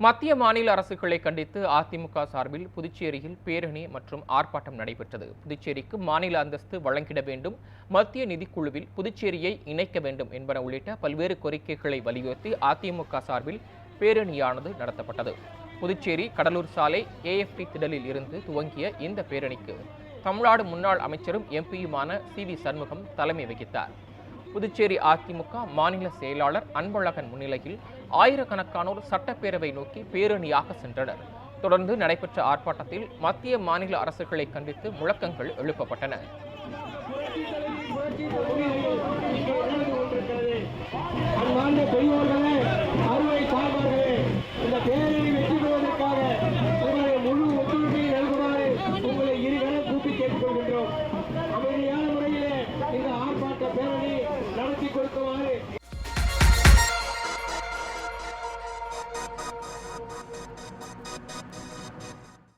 மத்திய மாநில அரசுகளை கண்டித்து அதிமுக சார்பில் புதுச்சேரியில் பேரணி மற்றும் ஆர்ப்பாட்டம் நடைபெற்றது. புதுச்சேரிக்கு மாநில அந்தஸ்து வழங்கிட வேண்டும். மத்திய நிதிக்குழுவில் புதுச்சேரியை இணைக்க வேண்டும் என்பன உள்ளிட்ட பல்வேறு கோரிக்கைகளை வலியுறுத்தி அதிமுக சார்பில் பேரணியானது நடத்தப்பட்டது. புதுச்சேரி கடலூர் சாலை ஏஎஃப்டி திடலில் இருந்து துவங்கிய இந்த பேரணிக்கு தமிழ்நாடு முன்னாள் அமைச்சரும் எம்பியுமான சி வி சண்முகம் தலைமை வகித்தார். புதுச்சேரி அதிமுக மாநில செயலாளர் அன்பழகன் முன்னிலையில் ஆயிரக்கணக்கானோர் சட்டப்பேரவை நோக்கி பேரணியாக சென்றனர். தொடர்ந்து நடைபெற்ற ஆர்ப்பாட்டத்தில் மத்திய மாநில அரசுகளை கண்டித்து முழக்கங்கள் எழுப்பப்பட்டன.